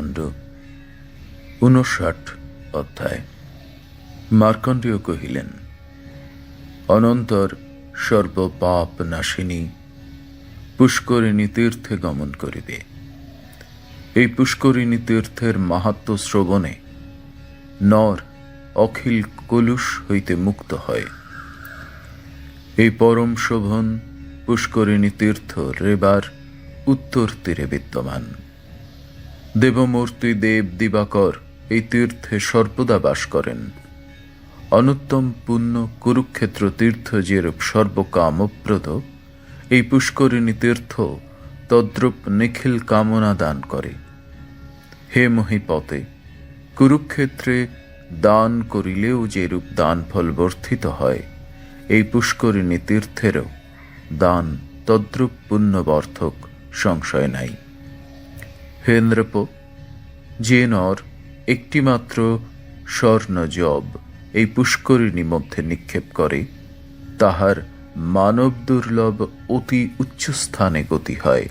কাণ্ড ঊনষাট অধ্যায়। মার্কণ্ডেয় কহিলেন, অনন্তর সর্বপাপ নাশিনী পুষ্করিণী তীর্থে গমন করিবে। এই পুষ্করিণী তীর্থের মাহাত্ম শ্রবণে নর অখিল কলুষ হইতে মুক্ত হয়। এই পরম শোভন পুষ্করিণী তীর্থ রেবার উত্তর তীরে বিদ্যমান। দেবমূর্তি দেব দিবাকর এই তীর্থে সর্বদা বাস করেন। অনুত্তম পুণ্য কুরুক্ষেত্র তীর্থ যেরূপ সর্বকামপ্রদ, এই পুষ্করিণী তীর্থ তদ্রূপ নিখিল কামনা দান করে। হে মহিপতে, কুরুক্ষেত্রে দান করিলেও যেরূপ দান ফল বর্ধিত হয়, এই পুষ্করিণী তীর্থেরও দান তদ্রূপ পুণ্যবর্ধক সংশয় নাই। হেন্দ্রপ যে নর একটিমাত্র স্বর্ণ জব এই পুষ্করিণী মধ্যে নিক্ষেপ করে, তাহার মানব দুর্লভ অতি উচ্চস্থানে গতি হয়।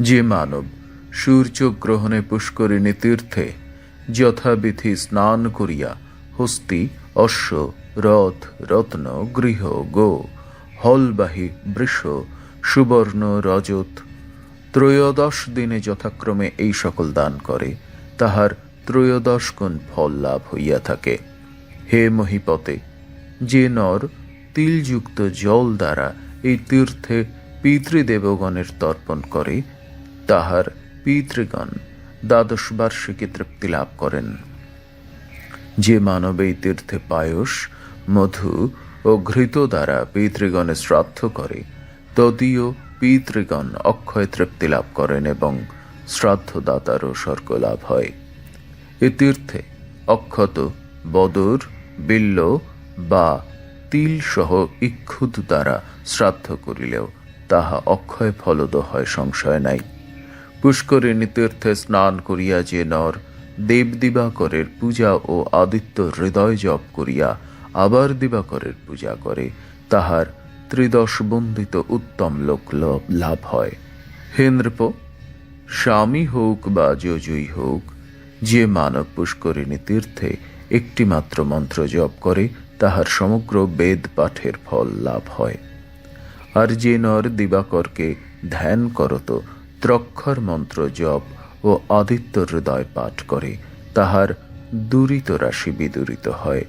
যে মানব সূর্যগ্রহণে পুষ্করিণী তীর্থে যথাবিধি স্নান করিয়া হস্তি, অশ্ব, রথ, রত্ন, গৃহ, গো, হলবাহী, বৃষ, সুবর্ণ, রজত ত্রয়োদশ দিনে যথাক্রমে এই সকল দান করে, তাহার ত্রয়োদশ গুণ ফল লাভ হইয়া থাকে। হে মহিপতে, যে নর তিলযুক্ত জল দ্বারা এই তীর্থে পিতৃদেবগণের তর্পণ করে, তাহার পিতৃগণ দ্বাদশ বার্ষিকী তৃপ্তি লাভ করেন। যে মানব এই তীর্থে পায়স মধু ও ঘৃত দ্বারা পিতৃগণে শ্রাদ্ধ করে, তদীয় পিতৃগণ অক্ষয় তৃপ্তি লাভ করেন এবং শ্রাদ্ধদাতারও স্বর্গ লাভ হয়। এ তীর্থে অক্ষত, বদর, বিল্ল বা তিল সহ ইক্ষুদ দ্বারা শ্রাদ্ধ করিলেও তাহা অক্ষয় ফলদ হয়, সংশয় নাই। পুষ্করিণী তীর্থে স্নান করিয়া যে নর দেব দিবাকরের পূজা ও আদিত্য হৃদয় জপ করিয়া আবার দিবাকরের পূজা করে, তাহার ত্রিদশ বন্দিত উত্তম লোক লাভ হয়। হে নৃপ, স্বামী হোক বা যজুই হোক, যে মানব পুষ্করিণী তীর্থে একটিমাত্র মন্ত্র জপ করে, তাহার সমগ্র বেদ পাঠের ফল লাভ হয়। আর যে নর দিবাকরকে ধ্যান করত, ত্রক্ষর মন্ত্র জপ ও আদিত্য হৃদয় পাঠ করে, তাহার দূরিত রাশি বিদূরিত হয়।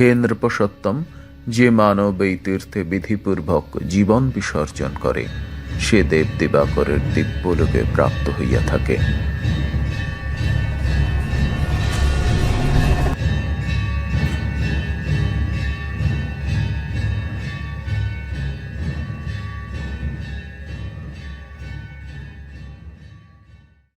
হে নৃপসত্তম যে মানব এই তীর্থে বিধিপূর্বক জীবন বিসর্জন করে, সে দেব দিবাকরের দিব্যলোকে প্রাপ্ত হইয়া থাকে।